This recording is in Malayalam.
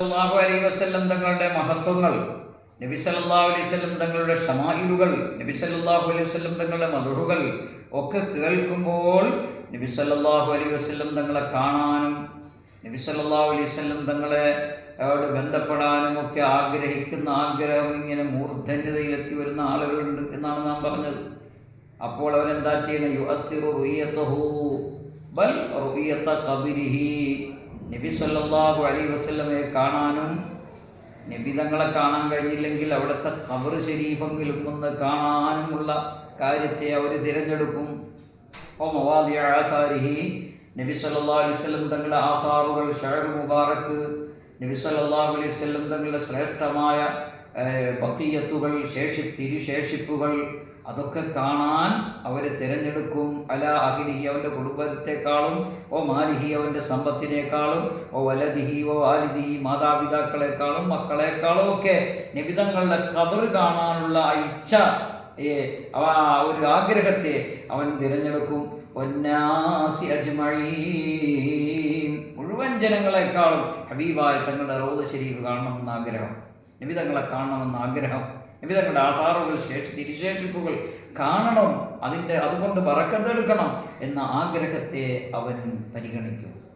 സല്ലല്ലാഹു അലൈഹി വസല്ലം തങ്ങളുടെ മഹത്വങ്ങൾ നബി സല്ലല്ലാഹു അലൈഹി വസല്ലം തങ്ങളുടെ ഷമായിലുകൾ നബി സല്ലല്ലാഹു അലൈഹി വസല്ലം തങ്ങളുടെ മധുറുകൾ ഒക്കെ കേൾക്കുമ്പോൾ നബി സല്ലല്ലാഹു അലൈഹി വസല്ലം തങ്ങളെ കാണാനും നബി സല്ലല്ലാഹു അലൈഹി വസല്ലം തങ്ങളെ അവരോട് ബന്ധപ്പെടാനും ഒക്കെ ആഗ്രഹിക്കുന്ന ആഗ്രഹം ഇങ്ങനെ മൂർധന്യതയിലെത്തി വരുന്ന ആളുകളുണ്ട് എന്നാണ് നാം പറഞ്ഞത്. അപ്പോൾ അവരെന്താ ചെയ്യുന്നത്? യുഅത്തിറു റുയ്യത്തഹു ബൽ റുയ്യത്ത ഖബരിഹി. നബി സല്ലാഹു അലൈഹി വസല്ലമയെ കാണാനും നബി തങ്ങളെ കാണാൻ കഴിഞ്ഞില്ലെങ്കിൽ അവിടുത്തെ ഖബർ ശരീഫെങ്കിലും ഒന്ന് കാണാനുമുള്ള കാര്യത്തെ അവർ തിരഞ്ഞെടുക്കും. ഓ മവാദി ആസാരിഹി നബി സല്ലാ അലൈഹി വസല്ലം തങ്ങളുടെ ആസാറുകൾ ഷഹർ മുബാറക്ക് നബി സല്ലല്ലാഹു അലൈഹി വസല്ലം തങ്ങളുടെ ശ്രേഷ്ഠമായ ഏഹ്, ബഖിയത്തുകൾ ശേഷി തിരുശേഷിപ്പുകൾ അതൊക്കെ കാണാൻ അവർ തിരഞ്ഞെടുക്കും. അല അഖിലിഹി അവന്റെ കുടുംബത്തെക്കാളും ഓ മാലിഹി അവന്റെ സമ്പത്തിനേക്കാളും ഓ വലദിഹി ഓ വാലിദിഹി മാതാപിതാക്കളെക്കാളും മക്കളെക്കാളും ഒക്കെ നിബിതങ്ങളുടെ കബർ കാണാനുള്ള ഇച്ഛ ഏ, ഒരു ആഗ്രഹത്തെ അവൻ തിരഞ്ഞെടുക്കും. ഒന്നാസി അജ്മഈൻ. മുഴുവൻ ജനങ്ങളെക്കാളും ഹബീബായ തങ്ങളുടെ റോദ് ശരീഫ് കാണണമെന്ന് ആഗ്രഹം കാണണമെന്ന് കാണണമെന്ന ആഗ്രഹം. നിമിതങ്ങളുടെ ആധാറുകൾ ശേഷി തിരിശേഷിപ്പുകൾ കാണണം. അതിന്റെ അതുകൊണ്ട് പറക്കത്തെടുക്കണം എന്ന ആഗ്രഹത്തെ അവൻ പരിഗണിക്കും.